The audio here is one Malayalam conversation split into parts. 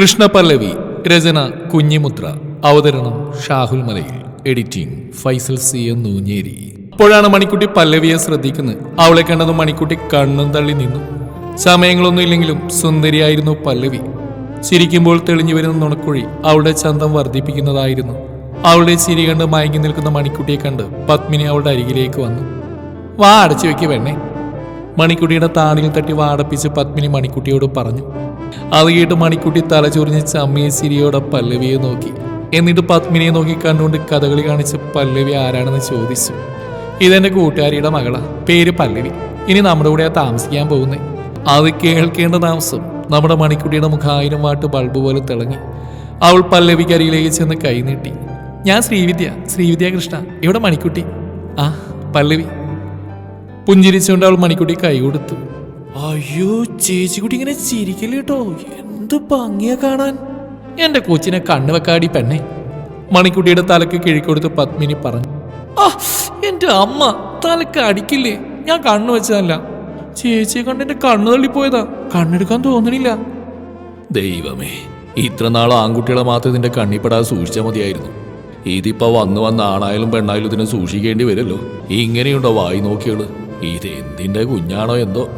കൃഷ്ണപല്ലവി രചന കുഞ്ഞിമുത്ര അവതരണം Shahul Malayil editing Faisal C M Noonjeri. അപ്പോഴാണ് മണിക്കുട്ടി പല്ലവിയെ ശ്രദ്ധിക്കുന്നത്. അവളെ കണ്ടതും മണിക്കുട്ടി കണ്ണും തള്ളി നിന്നു. സമയങ്ങളൊന്നും ഇല്ലെങ്കിലും സുന്ദരിയായിരുന്നു പല്ലവി. ചിരിക്കുമ്പോൾ തെളിഞ്ഞു വരുന്ന നുണക്കുഴി അവളുടെ ചന്തം വർദ്ധിപ്പിക്കുന്നതായിരുന്നു. അവളുടെ ചിരി കണ്ട് മയങ്ങി നിൽക്കുന്ന മണിക്കുട്ടിയെ കണ്ട് പത്മിനി അവളുടെ അരികിലേക്ക് വന്നു. വാ അടച്ചു വെക്ക് പെണ്ണേ. മണിക്കുട്ടിയുടെ താടിയിൽ തട്ടി വാടപ്പിച്ച് പത്മിനി മണിക്കുട്ടിയോട് പറഞ്ഞു. അത് കേട്ട് മണിക്കുട്ടി തലചൊറിഞ്ഞ് ചമ്മിയ ചിരിയോടെ പല്ലവിയെ നോക്കി. എന്നിട്ട് പത്മിനിയെ നോക്കി കണ്ടുകൊണ്ട് കഥകളി കാണിച്ച് പല്ലവി ആരാണെന്ന് ചോദിച്ചു. ഇതെന്റെ കൂട്ടുകാരിയുടെ മകളാ പേര് പല്ലവി. ഇനി നമ്മുടെ കൂടെ താമസിക്കാൻ പോകുന്നേ. അത് കേൾക്കേണ്ട താമസം. നമ്മുടെ മണിക്കുട്ടിയുടെ മുഖായിരം വാട്ട് ബൾബ് പോലെ തിളങ്ങി. അവൾ പല്ലവിക്കരിയിലേക്ക് ചെന്ന് കൈനീട്ടി ഞാൻ ശ്രീവിദ്യ ശ്രീവിദ്യ കൃഷ്ണ ഇവിടെ മണിക്കുട്ടി? ആ പല്ലവി. പുഞ്ചിരിച്ചുകൊണ്ട് അവൾ മണിക്കുട്ടി കൈ കൊടുത്തു. അയ്യോ ചേച്ചിക്കുട്ടി ഇങ്ങനെ ചിരിക്കൽ കേട്ടോ എന്ത് ഭംഗിയാ കാണാൻ. എന്റെ കൊച്ചിനെ കണ്ണു വെക്കാടി പെണ്ണെ. മണിക്കുട്ടിയുടെ തലക്ക് കിഴിക്കൊടുത്ത് പത്മിനി പറഞ്ഞു. ആ എന്റെ അമ്മ തലക്ക് അടിക്കില്ലേ? ഞാൻ കണ്ണു വെച്ചതല്ല. ചേച്ചിയെ കണ്ട് എന്റെ കണ്ണു തള്ളിപ്പോയതാ. കണ്ണെടുക്കാൻ തോന്നണില്ല. ദൈവമേ ഇത്ര നാൾ ആൺകുട്ടികളെ മാത്രം ഇതിന്റെ കണ്ണിപ്പെടാതെ സൂക്ഷിച്ചാൽ മതിയായിരുന്നു. ഇതിപ്പോ വന്നു വന്ന ആണായാലും പെണ്ണായാലും ഇതിനെ സൂക്ഷിക്കേണ്ടി വരുമല്ലോ. ഇങ്ങനെയുണ്ടോ വായി നോക്കിയോൾ? ഇത് എന്തിന്റെ കുഞ്ഞാണോ എന്തോ?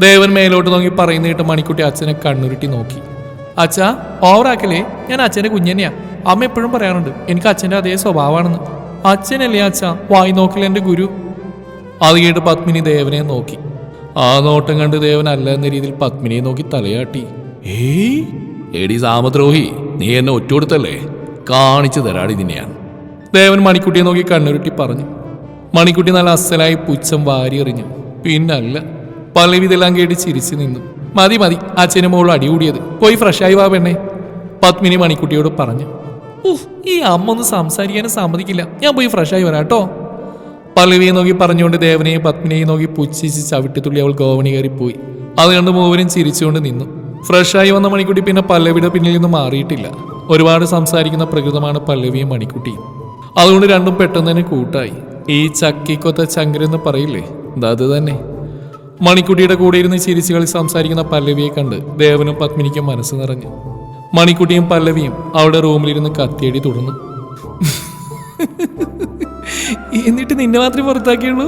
ദേവൻ മേലോട്ട് നോക്കി പറയുന്നിട്ട് മണിക്കുട്ടി അച്ഛനെ കണ്ണുരുട്ടി നോക്കി. അച്ഛാ ഓവറാക്കലേ ഞാൻ അച്ഛന്റെ കുഞ്ഞന്നെയാ. അമ്മ എപ്പോഴും പറയാറുണ്ട് എനിക്ക് അച്ഛന്റെ അതേ സ്വഭാവമാണെന്ന്. അച്ഛനല്ലേ അച്ഛാ? വായി നോക്കില്ല എന്റെ ഗുരു? അത് കേട്ട് പത്മിനി ദേവനെ നോക്കി. ആ നോട്ടം കണ്ട് ദേവൻ അല്ല എന്ന രീതിയിൽ പത്മിനിയെ നോക്കി തലയാട്ടി. ഏയ് എടി സാമദ്രോഹി നീ എന്നെ ഒറ്റുകൊടുത്തല്ലേ കാണിച്ചു തരാടി നിന്നെയാണ്. ദേവൻ മണിക്കുട്ടിയെ നോക്കി കണ്ണുരുട്ടി പറഞ്ഞു. മണിക്കുട്ടി നല്ല അസലായി പുച്ഛം വാരി എറിഞ്ഞു പിന്നല്ല പല്ലവി ഇതെല്ലാം കേട്ട് ചിരിച്ചു നിന്നു. മതി മതി അച്ഛനും മോളും അടികൂടിയത് പോയി ഫ്രഷായി വാ പെണ്ണെ. പത്മിനി മണിക്കുട്ടിയോട് പറഞ്ഞു ഉഫ് ഈ അമ്മ ഒന്ന് സംസാരിക്കാനും സമ്മതിക്കില്ല. ഞാൻ പോയി ഫ്രഷായി വരാം കേട്ടോ. പല്ലവിയെ നോക്കി പറഞ്ഞുകൊണ്ട് ദേവനെയും പത്മിനെയും നോക്കി പുച്ഛിച്ച് ചവിട്ടിത്തുള്ളി അവൾ ഗോവണി കയറിപ്പോയി അത് കണ്ട് മൂവരും ചിരിച്ചുകൊണ്ട് നിന്നു. ഫ്രഷായി വന്ന മണിക്കുട്ടി പിന്നെ പല്ലവിയുടെ പിന്നിൽ നിന്ന് മാറിയിട്ടില്ല. ഒരുപാട് സംസാരിക്കുന്ന പ്രകൃതമാണ് പല്ലവിയും മണിക്കുട്ടിയും. അതുകൊണ്ട് രണ്ടും പെട്ടെന്ന് തന്നെ കൂട്ടായി. ഈ ചക്കിക്കൊത്ത ചങ്കരെന്ന് പറയില്ലേ? അത് തന്നെ. മണിക്കുട്ടിയുടെ കൂടെ ഇരുന്ന് ചിരിച്ചു കളി സംസാരിക്കുന്ന പല്ലവിയെ കണ്ട് ദേവനും പത്മിനിക്കും മനസ്സ് നിറഞ്ഞു. മണിക്കുട്ടിയും പല്ലവിയും അവിടെ റൂമിലിരുന്ന് കത്തിയടി തുടർന്നു. എന്നിട്ട് നിന്നെ മാത്രമേ പുറത്താക്കിയുള്ളൂ?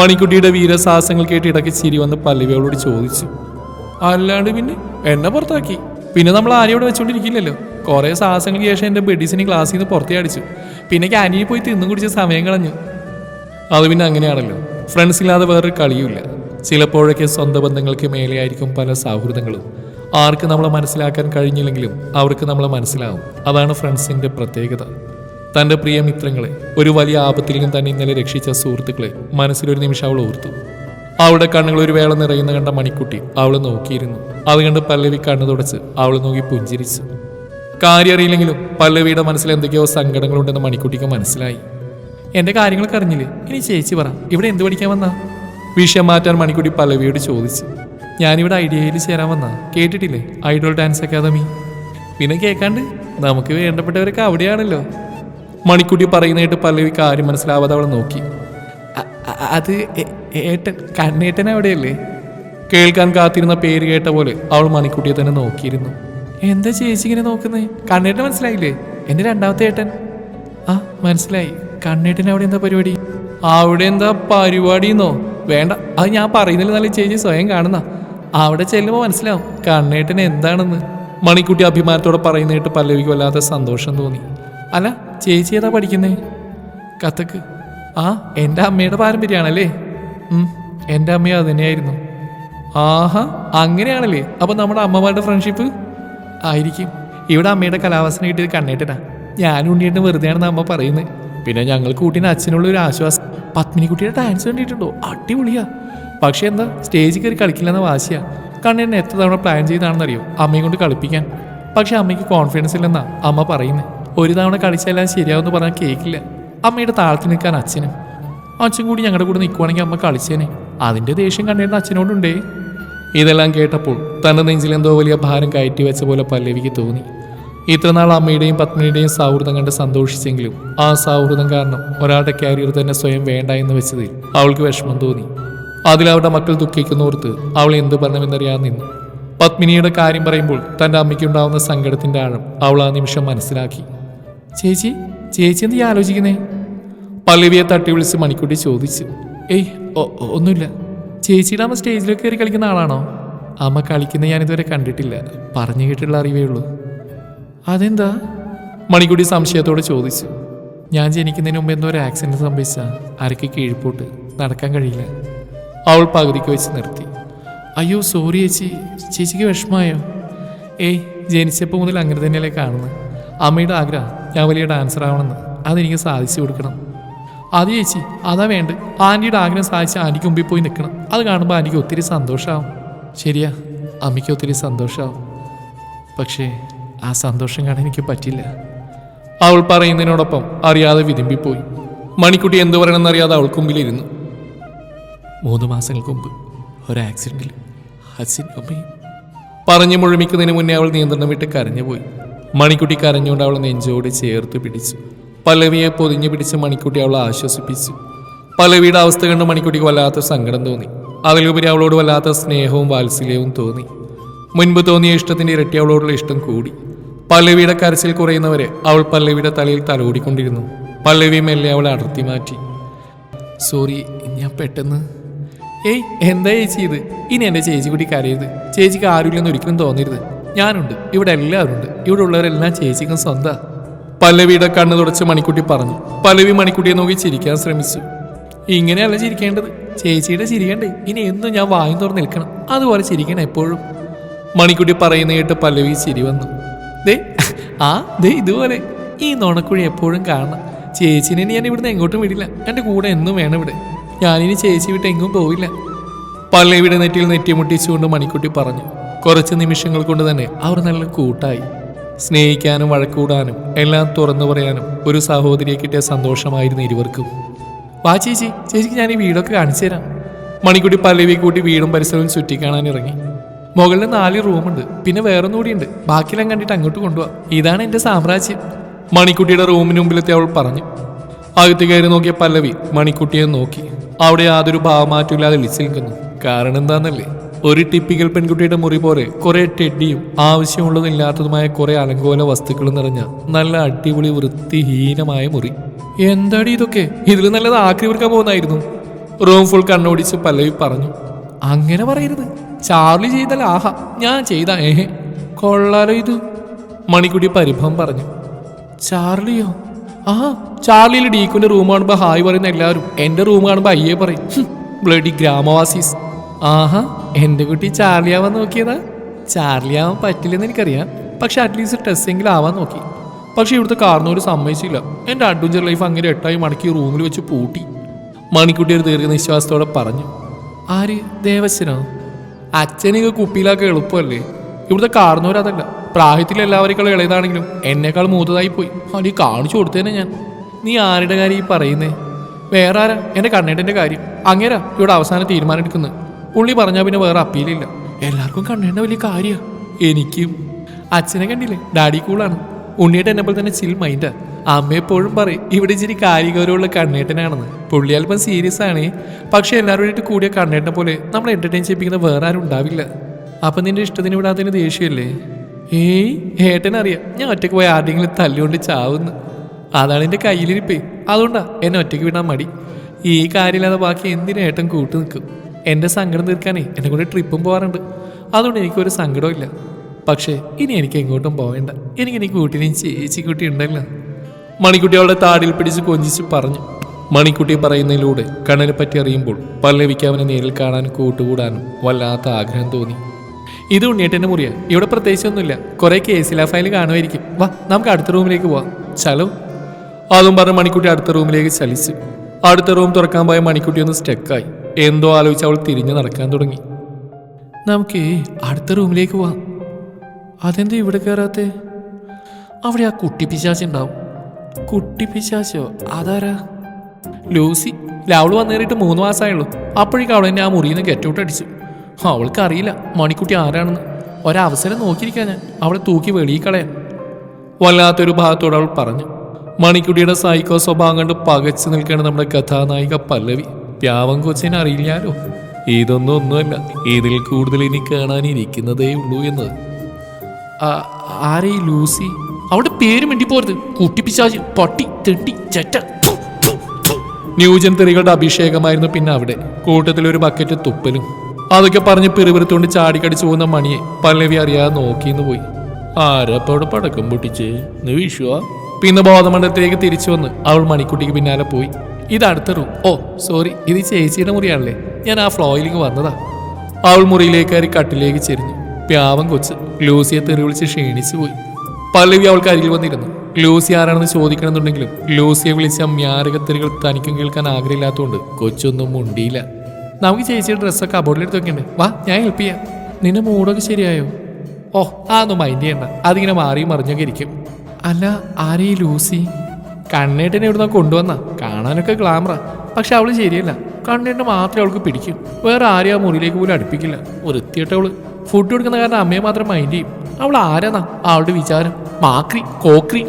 മണിക്കുട്ടിയുടെ വീരസാഹസങ്ങൾ കേട്ട് ഇടയ്ക്ക് ചിരി വന്ന് പല്ലവിയോട് ചോദിച്ചു. അല്ലാണ്ട് പിന്നെ എന്നെ പുറത്താക്കി? പിന്നെ നമ്മൾ ആരെയോട് വെച്ചുകൊണ്ടിരിക്കില്ലല്ലോ കുറെ സാഹസങ്ങൾക്ക് ശേഷം എന്റെ ബെഡീസിനെ ക്ലാസ്സിൽ നിന്ന് പുറത്തേ അടിച്ചു. പിന്നെ ക്യാന്റീനിൽ പോയി തിന്നും കുടിച്ച സമയം കളഞ്ഞു. അത് പിന്നെ അങ്ങനെയാണല്ലോ. ഫ്രണ്ട്സ് ഇല്ലാതെ വേറൊരു കളിയുമില്ല. ചിലപ്പോഴൊക്കെ സ്വന്തം ബന്ധങ്ങൾക്ക് മേലെയായിരിക്കും പല സൗഹൃദങ്ങളും. ആർക്ക് നമ്മളെ മനസ്സിലാക്കാൻ കഴിഞ്ഞില്ലെങ്കിലും അവർക്ക് നമ്മളെ മനസ്സിലാവും. അതാണ് ഫ്രണ്ട്സിന്റെ പ്രത്യേകത. തന്റെ പ്രിയ മിത്രങ്ങളെ ഒരു വലിയ ആപത്തിൽ നിന്ന് തന്നെ ഇന്നലെ രക്ഷിച്ച സുഹൃത്തുക്കളെ മനസ്സിലൊരു നിമിഷം അവൾ ഓർത്തു. അവളുടെ കണ്ണുകൾ ഒരു വേള നിറയുന്ന കണ്ട മണിക്കുട്ടി അവളെ നോക്കിയിരുന്നു. അത് കണ്ട് പല്ലവി കണ്ണു തുടച്ച് അവളെ നോക്കി പുഞ്ചിരിച്ചു. കാര്യം അറിയില്ലെങ്കിലും പല്ലവിയുടെ മനസ്സിൽ എന്തൊക്കെയോ സങ്കടങ്ങളുണ്ടെന്ന് മണിക്കുട്ടിക്ക് മനസ്സിലായി. എന്റെ കാര്യങ്ങളൊക്കെ അറിഞ്ഞില്ലേ? ഇനി ചേച്ചി പറ. ഇവിടെ എന്ത് പഠിക്കാൻ വന്നാ? വിഷയം മാറ്റാൻ മണിക്കുട്ടി പല്ലവിയോട് ചോദിച്ചു. ഞാനിവിടെ ഐഡിയയിൽ ചേരാൻ വന്നാ. കേട്ടിട്ടില്ലേ? Idol dance academy. പിന്നെ കേൾക്കാണ്ട് നമുക്ക് വേണ്ടപ്പെട്ടവരൊക്കെ അവിടെയാണല്ലോ. മണിക്കുട്ടി പറയുന്നതായിട്ട് പല്ലവി കാര്യം മനസ്സിലാവാതെ അവളെ നോക്കി. അത് ഏട്ടൻ കണ്ണേട്ടൻ അവിടെയല്ലേ? കേൾക്കാൻ കാത്തിരുന്ന പേര് കേട്ട പോലെ അവൾ മണിക്കുട്ടിയെ തന്നെ നോക്കിയിരുന്നു. എന്താ ചേച്ചി ഇങ്ങനെ നോക്കുന്നേ? കണ്ണേട്ടൻ മനസ്സിലായില്ലേ? എന്റെ രണ്ടാമത്തെ ഏട്ടൻ. ആ മനസ്സിലായി. കണ്ണേട്ടൻ അവിടെ എന്താ പരിപാടി? അവിടെ എന്താ പരിപാടിന്നോ വേണ്ട അത് ഞാൻ പറയുന്നില്ല നല്ല ചേച്ചി സ്വയം കാണുന്ന. അവിടെ ചെല്ലുമ്പോൾ മനസ്സിലാവും കണ്ണേട്ടൻ എന്താണെന്ന്. മണിക്കുട്ടി അഭിമാനത്തോടെ പറയുന്നതായിട്ട് പല്ലവിക്ക് വല്ലാത്ത സന്തോഷം തോന്നി. അല്ല ചേച്ചി ഏതാ പഠിക്കുന്നേ? കഥക്ക്. ആ എന്റെ അമ്മയുടെ പാരമ്പര്യമാണല്ലേ? എന്റെ അമ്മയും അത് തന്നെയായിരുന്നു. ആഹാ അങ്ങനെയാണല്ലേ? അപ്പൊ നമ്മുടെ അമ്മമാരുടെ ഫ്രണ്ട്ഷിപ്പ് ആയിരിക്കും. ഇവിടെ അമ്മയുടെ കലാവാസന കിട്ടിയത് കണ്ണേട്ടനാ. ഞാനും ഉണ്ണിയേട്ടൻ വെറുതെയാണെന്ന് അമ്മ പറയുന്നത് പിന്നെ ഞങ്ങൾ കൂട്ടിന് അച്ഛനുള്ള ഒരു ആശ്വാസം. പത്മിനിക്കുട്ടിയുടെ ഡാൻസ് കണ്ടിട്ടുണ്ടോ? അടിപൊളിയാ. പക്ഷേ എന്താ സ്റ്റേജിൽ കയറി കളിക്കില്ലെന്ന വാശിയാ. കണ്ണേട്ടൻ എത്ര തവണ പ്ലാൻ ചെയ്താണെന്നറിയോ അമ്മയും കൊണ്ട് കളിപ്പിക്കാൻ. പക്ഷെ അമ്മയ്ക്ക് കോൺഫിഡൻസ് ഇല്ലെന്നാ അമ്മ പറയുന്നത് ഒരു തവണ കളിച്ചാലും ശരിയാവുമെന്ന് പറഞ്ഞാൽ കേൾക്കില്ല അമ്മയുടെ താളത്തിൽ നിൽക്കാൻ അച്ഛനും. അച്ഛൻ കൂടി ഞങ്ങളുടെ കൂടെ നിൽക്കുവാണെങ്കിൽ അമ്മ കളിച്ചേനെ. അതിന്റെ ദേഷ്യം കണ്ടേണ്ട അച്ഛനോടുണ്ടേ. ഇതെല്ലാം കേട്ടപ്പോൾ തന്റെ നെഞ്ചിൽ എന്തോ വലിയ ഭാരം കയറ്റി വെച്ച പോലെ പല്ലവിക്ക് തോന്നി. ഇത്രനാൾ അമ്മയുടെയും പത്നിയുടെയും സൗഹൃദം കണ്ട് സന്തോഷിച്ചെങ്കിലും ആ സൗഹൃദം കാരണം ഒരാളുടെ കാരിയർ തന്നെ സ്വയം വേണ്ട എന്ന് വെച്ചതിൽ അവൾക്ക് വിഷമം തോന്നി. അതിൽ അവരുടെ മക്കൾ ദുഃഖിക്കുന്നോർത്ത് അവൾ എന്ത് പറഞ്ഞമെന്നറിയാൻ നിന്നു. പത്മിനിയുടെ കാര്യം പറയുമ്പോൾ തന്റെ അമ്മയ്ക്കുണ്ടാവുന്ന സങ്കടത്തിന്റെ ആഴം അവൾ ആ നിമിഷം മനസ്സിലാക്കി. ചേച്ചി ചേച്ചി എന്ത് ആലോചിക്കുന്നേ? പല്ലവിയെ തട്ടി വിളിച്ച് മണിക്കുട്ടി ചോദിച്ചു ഏയ് ഒന്നുമില്ല. ചേച്ചിയുടെ അമ്മ സ്റ്റേജിലേക്ക് കയറി കളിക്കുന്ന ആളാണോ? അമ്മ കളിക്കുന്ന ഞാനിതുവരെ കണ്ടിട്ടില്ല. പറഞ്ഞു കേട്ടുള്ള അറിവേ ഉള്ളൂ. അതെന്താ? മണിക്കുട്ടി സംശയത്തോടെ ചോദിച്ചു ഞാൻ ജനിക്കുന്നതിന് മുമ്പ് എന്തോ ഒരു ആക്സിഡന്റ് സംഭവിച്ച? അരക്ക് കീഴ്പോട്ട്. നടക്കാൻ കഴിയില്ല. അവൾ പകുതിക്ക് വെച്ച് നിർത്തി. അയ്യോ സോറി ചേച്ചി. ചേച്ചിക്ക് വിഷമമായോ? ഏയ് ജനിച്ചപ്പോൾ മുതൽ അങ്ങനെ തന്നെയല്ലേ കാണുന്നത്. അമ്മയുടെ ആഗ്രഹം. ഞാൻ വലിയ ഡാൻസർ ആവണമെന്ന്. അതെനിക്ക് സാധിച്ചു കൊടുക്കണം. അത് ചേച്ചി അതാ വേണ്ട. ആന്റിയുടെ ആഗ്രഹം സാധിച്ച് ആന്റിക്ക് മുമ്പിൽ പോയി നിൽക്കണം. അത് കാണുമ്പോൾ ആന്റിക്ക് ഒത്തിരി സന്തോഷമാവും ശരിയാ അമ്മയ്ക്ക് ഒത്തിരി സന്തോഷമാവും പക്ഷേ ആ സന്തോഷം കാണാൻ എനിക്ക് പറ്റില്ല. അവൾ പറയുന്നതിനോടൊപ്പം അറിയാതെ വിതുമ്പിപ്പോയി. മണിക്കുട്ടി എന്തു പറയണമെന്നറിയാതെ അവൾക്ക് മുമ്പിലിരുന്നു മൂന്ന് മാസങ്ങൾക്ക് മുമ്പ് ഒരു ആക്സിഡന്റിൽ ഹസിൻ അമ്മയും പറഞ്ഞു മുഴുമിക്കുന്നതിന് മുന്നേ അവൾ നിയന്ത്രണം വിട്ട് കരഞ്ഞുപോയി. മണിക്കുട്ടി കരഞ്ഞുകൊണ്ട് അവൾ നെഞ്ചോട് ചേർത്ത് പിടിച്ചു. പല്ലവിയെ പൊതിഞ്ഞു പിടിച്ച് മണിക്കുട്ടി അവളെ ആശ്വസിപ്പിച്ചു. പല്ലവിയുടെ അവസ്ഥ കണ്ട് മണിക്കുട്ടിക്ക് വല്ലാത്ത സങ്കടം തോന്നി. അതിലുപരി അവളോട് വല്ലാത്ത സ്നേഹവും വാത്സല്യവും തോന്നി. മുൻപ് തോന്നിയ ഇഷ്ടത്തിന്റെ ഇരട്ടി അവളോടുള്ള ഇഷ്ടം കൂടി. പല്ലവിയുടെ കരച്ചിൽ കുറയുന്നവരെ അവൾ പല്ലവിയുടെ തലയിൽ തലോടിക്കൊണ്ടിരുന്നു. പല്ലവി മെല്ലെ അവളെ അടർത്തി മാറ്റി. സോറി ഞാൻ പെട്ടെന്ന് ഏയ് എന്താ ചേച്ചി ഇത്? ഇനി എന്റെ ചേച്ചി കൂടി കരയരുത്. ചേച്ചിക്ക് ആരുമില്ലെന്ന് ഒരിക്കലും തോന്നരുത്. ഞാനുണ്ട്. ഇവിടെ എല്ലാവരും ഉണ്ട് ഇവിടെ ഉള്ളവരെല്ലാം ചേച്ചിക്കും സ്വന്തം. പല്ലവിയുടെ കണ്ണു തുടച്ച് മണിക്കുട്ടി പറഞ്ഞു. പല്ലവി മണിക്കുട്ടിയെ നോക്കി ചിരിക്കാൻ ശ്രമിച്ചു. ഇങ്ങനെയല്ല ചിരിക്കേണ്ടത്. ചേച്ചിയുടെ ചിരിക്കണ്ടേ ഇനി എന്നും ഞാൻ വായും തുറന്ന് നിൽക്കണം. അതുപോലെ ചിരിക്കണം എപ്പോഴും. മണിക്കുട്ടി പറയുന്ന കേട്ട് പല്ലവി ചിരി വന്നു. ദേ ആ ദേ ഇതുപോലെ. ഈ നോണക്കുഴി എപ്പോഴും കാണണം. ചേച്ചിനെ ഞാൻ ഇവിടുന്ന് എങ്ങോട്ടും വിടില്ല. എന്റെ കൂടെ എന്നും വേണം ഇവിടെ. ഞാനിനി ചേച്ചി വിട്ട് എങ്ങും പോവില്ല. പല്ലവിയുടെ നെറ്റിയിൽ നെറ്റിമുട്ടിച്ചുകൊണ്ട് മണിക്കുട്ടി പറഞ്ഞു. കുറച്ച് നിമിഷങ്ങൾ കൊണ്ട് തന്നെ അവർ നല്ല കൂട്ടായി. സ്നേഹിക്കാനും വഴക്കൂടാനും എല്ലാം തുറന്നു പറയാനും ഒരു സഹോദരിയെ കിട്ടിയ സന്തോഷമായിരുന്നു ഇരുവർക്കും. വാ ചേച്ചി ചേച്ചിക്ക് ഞാൻ ഈ വീടൊക്കെ കാണിച്ചു തരാം. മണിക്കുട്ടി പല്ലവി കൂട്ടി വീടും പരിസരവും ചുറ്റിക്കാണാൻ ഇറങ്ങി. മുകളിൽ നാല് റൂമുണ്ട് പിന്നെ വേറൊന്നും കൂടിയുണ്ട്. ബാക്കിയെല്ലാം കണ്ടിട്ട് അങ്ങോട്ട് കൊണ്ടുപോവാം ഇതാണ് എന്റെ സാമ്രാജ്യം. മണിക്കുട്ടിയുടെ റൂമിന് മുമ്പിലെത്തി അവൾ പറഞ്ഞു. അകത്ത് കയറി നോക്കിയ പല്ലവി മണിക്കുട്ടിയെ നോക്കി. അവിടെ യാതൊരു ഭാവമാറ്റമില്ലാതെ വിളിച്ചു നിൽക്കുന്നു കാരണം എന്താണെന്നല്ലേ ഒരു ടിപ്പിക്കൽ പെൺകുട്ടിയുടെ മുറി പോലെ കുറെ ടെഡിയും ആവശ്യമുള്ളതും ഇല്ലാത്തതുമായ കുറെ അലങ്കോല വസ്തുക്കളും നിറഞ്ഞ നല്ല അടിപൊളി വൃത്തിഹീനമായ മുറി. എന്താടി ഇതൊക്കെ? ഇതിൽ നല്ലത് ആക്രി വിൽക്കാൻ പോകുന്നായിരുന്നു റൂം ഫുൾ കണ്ണോടിച്ച് പല്ലവി പറഞ്ഞു. അങ്ങനെ പറയരുത്. ചാർലി ചെയ്താൽ ആഹാ ഞാൻ ചെയ്ത ഏഹെ. കൊള്ളാലോ ഇത്. മണിക്കുട്ടി പരിഭവം പറഞ്ഞു. ചാർലിയോ? ആ ചാർലിയിൽ ഡീക്കുന്റെ റൂം കാണുമ്പോൾ ഹായ് പറയുന്ന എല്ലാവരും എന്റെ റൂം കാണുമ്പോൾ അയ്യേ പറയും. ബ്ലഡി ഗ്രാമവാസീസ്. ആഹാ എന്റെ കുട്ടി ചാർലി ആവാൻ നോക്കിയതാ. ചാർലി ആവാൻ പറ്റില്ലെന്ന് എനിക്കറിയാം. പക്ഷെ അറ്റ്ലീസ്റ്റ് ടെസ്സെങ്കിലും ആവാൻ നോക്കി. പക്ഷെ ഇവിടുത്തെ കാരണവർ സമ്മതിച്ചില്ല. എന്റെ അഡ്വഞ്ചർ ലൈഫ് അങ്ങനെ എട്ടായി മടക്കി റൂമിൽ വെച്ച് പൂട്ടി. മണിക്കുട്ടി ഒരു ദീർഘനിശ്വാസത്തോടെ പറഞ്ഞു ആര്? ദേവസ്വനോ അച്ഛനിങ്ങ് കുപ്പിയിലാക്ക എളുപ്പമല്ലേ? ഇവിടുത്തെ കാർന്നവർ അതല്ല. പ്രായത്തിൽ എല്ലാവരേക്കാളും ഇളയതാണെങ്കിലും എന്നെക്കാൾ മൂത്തതായി പോയി. അടി കാണിച്ചു കൊടുത്തേനെ ഞാൻ. നീ ആരുടെ കാര്യം ഈ പറയുന്നേ? വേറെ ആരാ? എന്റെ കണ്ണേട്ടന്റെ കാര്യം. അങ്ങേരാ ഇവിടെ അവസാനം തീരുമാനം എടുക്കുന്നത്. പുള്ളി പറഞ്ഞാൽ പിന്നെ വേറെ അപ്പീലില്ല. എല്ലാവർക്കും കണ്ടേണ്ട വലിയ കാര്യ. എനിക്കും. അച്ഛനെ കണ്ടില്ലേ? ഡാഡി കൂളാണ്. ഉണ്ണിയേട്ടൻ എന്നെ പോലെ തന്നെ ചിൽ മൈൻഡാ അമ്മ എപ്പോഴും പറയും ഇവിടെ ഇച്ചിരി കാരികൗരവുള്ള കണ്ണേട്ടനാണെന്ന്. പുള്ളി അല്പം സീരിയസ് ആണ്. പക്ഷെ എല്ലാവരുമായിട്ട് കൂടിയ കണ്ണേട്ടനെ പോലെ നമ്മൾ എന്റർടൈൻ ചെയ്യിപ്പിക്കുന്ന വേറെ ആരും ഉണ്ടാവില്ല. അപ്പൊ നിന്റെ ഇഷ്ടത്തിന് വിടാത്തതിന് ദേഷ്യമല്ലേ? ഏയ് ഏട്ടനറിയാം. ഞാൻ ഒറ്റയ്ക്ക് പോയി ആരുടെങ്കിലും തല്ലുകൊണ്ട് ചാവുന്നു. അതാണ് എന്റെ കയ്യിലിരിപ്പേ. അതുകൊണ്ടാ എന്നെ ഒറ്റയ്ക്ക് വിടാൻ മടി. ഈ കാര്യമില്ലാതെ ബാക്കി എന്തിനേട്ടൻ കൂട്ടു നിൽക്കും എന്റെ സങ്കടം തീർക്കാനേ എന്നെ കൂടെ ട്രിപ്പും പോകാറുണ്ട്. അതുകൊണ്ട് എനിക്കൊരു സങ്കടവും ഇല്ല. പക്ഷേ ഇനി എനിക്ക് എങ്ങോട്ടും പോവേണ്ട. എനിക്ക് എനിക്ക് കൂട്ടിനെയും ചേച്ചി കുട്ടി ഉണ്ടല്ലോ. മണിക്കുട്ടി അവളുടെ താടിയിൽ പിടിച്ച് കൊഞ്ചിച്ച് പറഞ്ഞു. മണിക്കുട്ടി പറയുന്നതിലൂടെ കണ്ണനെ പറ്റി അറിയുമ്പോൾ പല്ലവിക്ക് അവനെ നേരിൽ കാണാൻ കൂട്ടുകൂടാനും വല്ലാത്ത ആഗ്രഹം തോന്നി. ഇത് ഉണ്ണിയേട്ടന്റെ മുറിയാ. ഇവിടെ പ്രത്യേകിച്ചൊന്നുമില്ല. കുറേ കേസില ഫയൽ കാണുമായിരിക്കും. വാ നമുക്ക് അടുത്ത റൂമിലേക്ക് പോവാം. ചലോ. അതും പറഞ്ഞ് മണിക്കുട്ടി അടുത്ത റൂമിലേക്ക് ചലിച്ചു. അടുത്ത റൂം തുറക്കാൻ പോയ മണിക്കുട്ടി ഒന്ന് സ്റ്റക്കായി. എന്തോ ആലോചിച്ച് അവൾ തിരിഞ്ഞു നടക്കാൻ തുടങ്ങി. നമുക്ക് അടുത്ത റൂമിലേക്ക് പോവാം. അതെന്താ ഇവിടെ കയറാത്തെ അവിടെ ആ കുട്ടി പിശാച്ച് ഉണ്ടാവും. കുട്ടി പിശാച്ചോ അതാരാ? ലൂസി. അവൾ വന്നേറിയിട്ട് മൂന്ന് മാസമായുള്ളൂ അപ്പോഴേക്കും അവളെന്നെ ആ മുറിയിൽ നിന്ന് ഗെറ്റ് ഔട്ട് അടിച്ചു. അവൾക്ക് അറിയില്ല മണിക്കുട്ടി ആരാണെന്ന്. ഒരവസരം നോക്കിയിരിക്കാൻ ഞാൻ. അവളെ തൂക്കി വെളിയിൽ കളയാൻ. വല്ലാത്തൊരു ഭാഗത്തോട് അവൾ പറഞ്ഞു. മണിക്കുട്ടിയുടെ സൈക്കോ സ്വഭാവം കണ്ട് പകച്ചു നിൽക്കുകയാണ് നമ്മുടെ കഥാനായിക പല്ലവി. പ്യാവം കൊച്ചിനെ അറിയില്ലാലോ? ഇതൊന്നും ഒന്നുമല്ല ഇതിൽ കൂടുതൽ ഇനി കാണാനിരിക്കുന്നതേ ഉള്ളൂ എന്ന്. ആരെ ലൂസി? അവളുടെ പേര് മിണ്ടിപ്പോരുത് കുട്ടിപ്പിശാച് പട്ടി തെണ്ടി ചെറ്റ. ന്യൂജൻ തെറികളുടെ അഭിഷേകമായിരുന്നു പിന്നെ അവിടെ. കൂട്ടത്തിൽ ഒരു ബക്കറ്റ് തുപ്പലും. അതൊക്കെ പറഞ്ഞ് പിറുപിറുത്തുകൊണ്ട് ചാടിക്കടിച്ചു പോകുന്ന മണിയെ പല്ലവി അറിയാതെ നോക്കിന്ന് പോയി. ആരപ്പ അവിടെ പടക്കം പൊട്ടിച്ച്? നീ വിഷുവാ? പിന്നെ ബോധമണ്ഡലത്തിലേക്ക് തിരിച്ചു വന്ന് അവൾ മണിക്കുട്ടിക്ക് പിന്നാലെ പോയി. ഇത് അടുത്ത റൂം ഓ സോറി ഇത് ചേച്ചിയുടെ മുറിയാണല്ലേ? ഞാൻ ആ ഫ്ലോയിലേക്ക് വന്നതാ. അവൾ മുറിയിലേക്ക് കയറി കട്ടിലേക്ക് ചെരിഞ്ഞു. പ്യാവം കൊച്ച് ലൂസിയെ തെറി വിളിച്ച് ക്ഷീണിച്ചു പോയി. പല്ലവി അവൾക്ക് അരികിൽ വന്നിരുന്നു. ലൂസി ആരാണെന്ന് ചോദിക്കണമെന്നുണ്ടെങ്കിലും ലൂസിയെ വിളിച്ച മ്യാരകത്തെറികൾ തനിക്കും കേൾക്കാൻ ആഗ്രഹമില്ലാത്തതുകൊണ്ട് കൊച്ചൊന്നും മുണ്ടിയില്ല. നമുക്ക് ചേച്ചിയുടെ ഡ്രസ്സൊക്കെ അബോർഡിലെടുത്ത് വെക്കണ്ടേ? വാ ഞാൻ ഹെൽപ്പ് ചെയ്യാം. നിന്റെ മൂടൊക്കെ ശരിയായോ? ഓ ഒന്നും മൈൻഡ് ചെയ്യണ്ട. അതിങ്ങനെ മാറിയും മറിഞ്ഞൊക്കെ ഇരിക്കും. അല്ല ആരെയും ലൂസി? കണ്ണേട്ടനെ ഇവിടുന്ന് കൊണ്ടുവന്ന. കാണാനൊക്കെ ഗ്ലാമറാ പക്ഷെ അവൾ ശരിയല്ല. കണ്ണേട്ടിന് മാത്രമേ അവൾക്ക് പിടിക്കും. വേറെ ആരെയും ആ മുറിയിലേക്ക് പോലും അടുപ്പിക്കില്ല. വൃത്തിയിട്ട് അവൾ. ഫുഡ് കൊടുക്കുന്ന കാരണം അമ്മയെ മാത്രം മൈൻഡ് ചെയ്യും. അവൾ ആരാന്നാ? അവളുടെ വിചാരം. മാക്രി കോക്രി.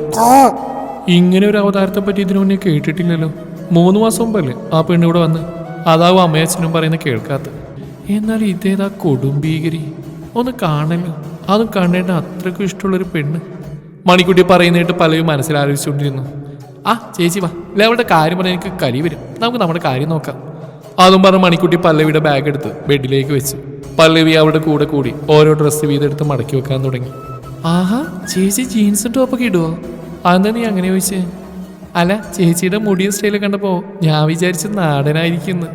ഇങ്ങനെ ഒരു അവതാരത്തെ പറ്റി ഇതിനു മുന്നേ കേട്ടിട്ടില്ലല്ലോ. മൂന്ന് മാസം മുമ്പല്ലേ ആ പെണ്ണ് ഇവിടെ വന്ന്? അതാവും അമ്മയച്ഛനും പറയുന്ന കേൾക്കാത്ത. എന്നാൽ ഇതേതാ കൊടുംബീകരി? ഒന്ന് കാണല്ലോ. അതും കണ്ണേട്ടിന് അത്രയ്ക്കും ഇഷ്ടമുള്ളൊരു പെണ്ണ്. മണിക്കുട്ടി പറയുന്നതായിട്ട് പലരും മനസ്സിലാലോചിച്ചുകൊണ്ടിരുന്നു ആ ചേച്ചി വാ. അല്ലെ അവളുടെ കാര്യം പറഞ്ഞാൽ എനിക്ക് കരി വരും. നമുക്ക് നമ്മുടെ കാര്യം നോക്കാം. അതും പറഞ്ഞ മണിക്കുട്ടി പല്ലവിയുടെ ബാഗ് എടുത്ത് ബെഡിലേക്ക് വെച്ചു. പല്ലവി അവളുടെ കൂടെ കൂടി ഓരോ ഡ്രസ്സ് വീതെടുത്ത് മടക്കി വെക്കാൻ തുടങ്ങി. ആഹാ ചേച്ചി ജീൻസും ടോപ്പൊക്കെ ഇടുവോ? അതെന്താ നീ അങ്ങനെ ചോദിച്ചേ? അല്ല ചേച്ചിയുടെ മുടിയും സ്റ്റൈലും കണ്ടപ്പോ ഞാൻ വിചാരിച്ച നാടനായിരിക്കുന്നു.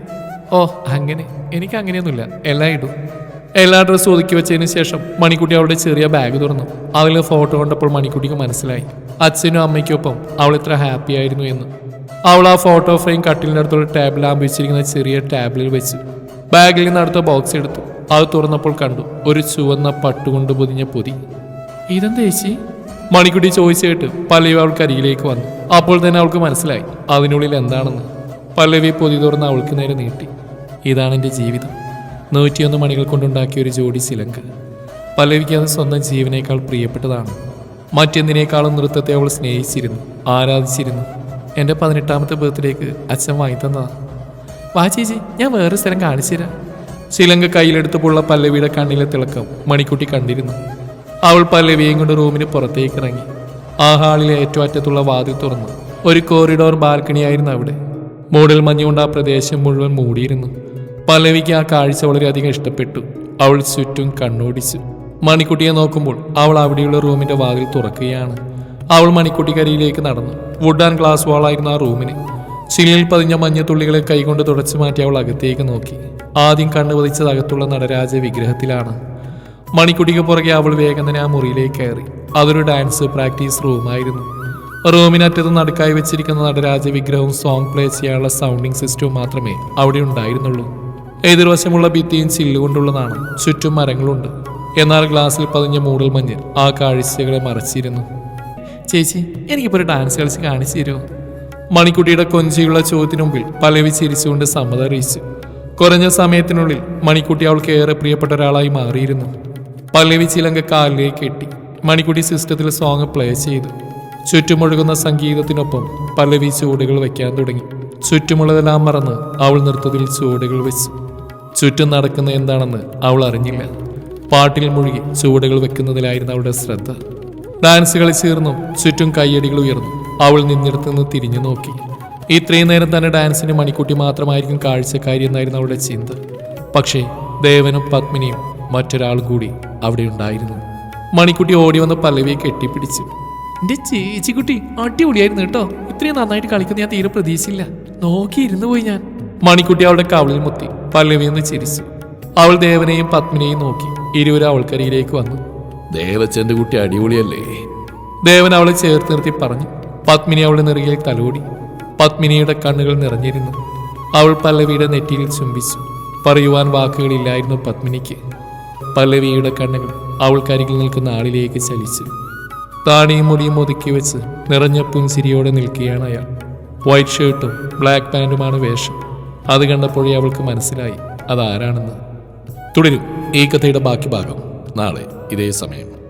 ഓ അങ്ങനെ. എനിക്ക് അങ്ങനെയൊന്നുമില്ല. എല്ലാം ഇടും. എല്ലാ ഡ്രസ്സും ഒതുക്കി വെച്ചതിന് ശേഷം മണിക്കുട്ടി അവളുടെ ചെറിയ ബാഗ് തുറന്നു. അതിൽ ഫോട്ടോ കണ്ടപ്പോൾ മണിക്കുട്ടിക്ക് മനസ്സിലായി. അച്ഛനും അമ്മയ്ക്കൊപ്പം അവൾ ഇത്ര ഹാപ്പി ആയിരുന്നു എന്ന്. അവൾ ആ ഫോട്ടോ ഫ്രെയിം കട്ടിലിന്റെ അടുത്തുള്ള ടേബിൾ ആമ്പിച്ചിരിക്കുന്ന ചെറിയ ടേബിളിൽ വെച്ചു ബാഗിൽ നിന്ന് അടുത്ത ബോക്സ് എടുത്തു. അത് തുറന്നപ്പോൾ കണ്ടു ഒരു ചുവന്ന പട്ടുകൊണ്ട് പൊതിഞ്ഞ പൊതി. ഇതെന്താ ചേച്ചി? മണിക്കുട്ടി ചോദിച്ചു കേട്ട് പല്ലവി അവൾക്ക് അരികിലേക്ക് വന്നു. അപ്പോൾ തന്നെ അവൾക്ക് മനസ്സിലായി അതിനുള്ളിൽ എന്താണെന്ന്. പല്ലവി പൊതി തുറന്ന് അവൾക്ക് നേരെ നീട്ടി. ഇതാണ് എന്റെ ജീവിതം. നൂറ്റിയൊന്ന് മണികൾ കൊണ്ടുണ്ടാക്കിയ ഒരു ജോഡി ചിലങ്ക പല്ലവിക്ക് അത് സ്വന്തം ജീവനേക്കാൾ പ്രിയപ്പെട്ടതാണ്. മറ്റെന്തിനേക്കാളും നൃത്തത്തെ അവൾ സ്നേഹിച്ചിരുന്നു ആരാധിച്ചിരുന്നു. എന്റെ പതിനെട്ടാമത്തെ ബർത്ത്ഡേക്ക് അച്ഛൻ വാങ്ങി തന്നതാണ് വാ ചേച്ചി ഞാൻ വേറെ സ്ഥലം കാണിച്ചു തരാം. ചിലങ്ക കയ്യിലെടുത്തപ്പോഴുള്ള പല്ലവിയുടെ കണ്ണിലെ തിളക്കം മണിക്കുട്ടി കണ്ടിരുന്നു. അവൾ പല്ലവിയെയും കൊണ്ട് റൂമിന് പുറത്തേക്ക് ഇറങ്ങി. ആ ഹാളിലെ ഏറ്റവും അറ്റത്തുള്ള വാതിൽ തുറന്നു. ഒരു കോറിഡോർ ബാൽക്കണിയായിരുന്നു അവിടെ. മൂടൽ മഞ്ഞുകൊണ്ട് ആ പ്രദേശം മുഴുവൻ മൂടിയിരുന്നു. പല്ലവിക്ക് ആ കാഴ്ച വളരെയധികം ഇഷ്ടപ്പെട്ടു. അവൾ ചുറ്റും കണ്ണോടിച്ചു. മണിക്കുട്ടിയെ നോക്കുമ്പോൾ അവൾ അവിടെയുള്ള റൂമിന്റെ വാതിൽ തുറക്കുകയാണ്. അവൾ മണിക്കുട്ടിക്കരിയിലേക്ക് നടന്നു. വുഡ് ആൻഡ് ഗ്ലാസ് വാളായിരുന്നു ആ റൂമിന്. ചില്ലിൽ പതിഞ്ഞ മഞ്ഞത്തുള്ളികളെ കൈകൊണ്ട് തുടച്ചു മാറ്റി അവൾ അകത്തേക്ക് നോക്കി. ആദ്യം കണ്ണു പതിച്ചത് അകത്തുള്ള നടരാജ വിഗ്രഹത്തിലാണ്. മണിക്കുട്ടിക്ക് പുറകെ അവൾ വേഗം തന്നെ ആ മുറിയിലേക്ക് കയറി. അതൊരു ഡാൻസ് പ്രാക്ടീസ് റൂമായിരുന്നു റൂമിനറ്റത്ത് നടുക്കായി വെച്ചിരിക്കുന്ന നടരാജ വിഗ്രഹവും സോങ് പ്ലേ ചെയ്യാനുള്ള സൗണ്ടിങ് സിസ്റ്റവും മാത്രമേ അവിടെ ഉണ്ടായിരുന്നുള്ളൂ. എതിർവശമുള്ള ഭിത്തിയും ചില്ലുകൊണ്ടുള്ളതാണ് ചുറ്റും മരങ്ങളുണ്ട്. എന്നാൽ ഗ്ലാസ്സിൽ പതിഞ്ഞ മൂടൽ മഞ്ഞ് ആ കാഴ്ചകളെ മറച്ചിരുന്നു. ചേച്ചി എനിക്കിപ്പോൾ ഒരു ഡാൻസ് കളിച്ച് കാണിച്ചു തരുമോ? മണിക്കുട്ടിയുടെ കൊഞ്ചിയുള്ള ചോദ്യത്തിന് മുമ്പിൽ പലവി ചിരിച്ചുകൊണ്ട് സമ്മതം അറിയിച്ചു. കുറഞ്ഞ സമയത്തിനുള്ളിൽ മണിക്കുട്ടി അവൾക്ക് ഏറെ പ്രിയപ്പെട്ട ഒരാളായി മാറിയിരുന്നു. പല്ലവി ചിലങ്ക കാലിലേക്ക് കെട്ടി. മണിക്കുട്ടി സിസ്റ്റത്തിൽ സോങ് പ്ലേ ചെയ്തു. ചുറ്റുമൊഴുകുന്ന സംഗീതത്തിനൊപ്പം പല്ലവി ചുവടുകൾ വയ്ക്കാൻ തുടങ്ങി. ചുറ്റുമുള്ളതെല്ലാം മറന്ന് അവൾ നൃത്തത്തിൽ ചുവടുകൾ വെച്ചു. ചുറ്റും നടക്കുന്ന എന്താണെന്ന് അവൾ അറിഞ്ഞില്ല. പാട്ടിൽ മുഴുകി ചുവടുകൾ വെക്കുന്നതിലായിരുന്നു അവളുടെ ശ്രദ്ധ. ഡാൻസ് കളിച്ചീർന്നു ചുറ്റും കയ്യടികൾ ഉയർന്നു. അവൾ നിന്നിടത്ത് നിന്ന് തിരിഞ്ഞു നോക്കി. ഇത്രയും നേരം തന്നെ ഡാൻസിന് മണിക്കുട്ടി മാത്രമായിരിക്കും കാഴ്ചക്കാരി എന്നായിരുന്നു അവളുടെ ചിന്ത. പക്ഷേ ദേവനും പത്മിനിയും മറ്റൊരാൾ കൂടി അവിടെ ഉണ്ടായിരുന്നു. മണിക്കുട്ടി ഓടി വന്ന് പല്ലവിയെ കെട്ടിപ്പിടിച്ചു എന്റെ ചേച്ചിക്കുട്ടി അടിപൊളിയായിരുന്നു കേട്ടോ. ഇത്രയും നന്നായിട്ട് കളിക്കുന്ന ഞാൻ തീരെ പ്രതീക്ഷയില്ല നോക്കിയിരുന്നു പോയി ഞാൻ. മണിക്കുട്ടി അവളുടെ കവളിൽ മുത്തി പല്ലവി എന്ന് ചിരിച്ചു. അവൾ ദേവനെയും പത്മിനെയും നോക്കി ഇരുവരും അവൾക്കരിയിലേക്ക് വന്നു. ദേവച്ചന്റെ കുട്ടി അടിപൊളിയല്ലേ? ദേവൻ അവളെ ചേർത്ത് നിർത്തി പറഞ്ഞു. പത്മിനി അവളുടെ നെറുകിൽ തലോടി. പത്മിനിയുടെ കണ്ണുകൾ നിറഞ്ഞിരുന്നു. അവൾ പല്ലവിയുടെ നെറ്റിയിൽ ചുംബിച്ചു. പറയുവാൻ വാക്കുകളില്ലായിരുന്നു പത്മിനിക്ക്. പല്ലവിയുടെ കണ്ണുകൾ അവൾക്കരികിൽ നിൽക്കുന്ന ആളിലേക്ക് ചലിച്ചു. താടിയും മുടിയും ഒതുക്കി വെച്ച് നിറഞ്ഞ പുൻസിരിയോടെ നിൽക്കുകയാണ് അയാൾ. വൈറ്റ് ഷർട്ടും ബ്ലാക്ക് പാന്റുമാണ് വേഷം. അത് കണ്ടപ്പോഴേ അവൾക്ക് മനസ്സിലായി അതാരാണെന്ന്. തുടരും ഈ കഥയുടെ ബാക്കി ഭാഗം നാളെ ഇതേ സമയം.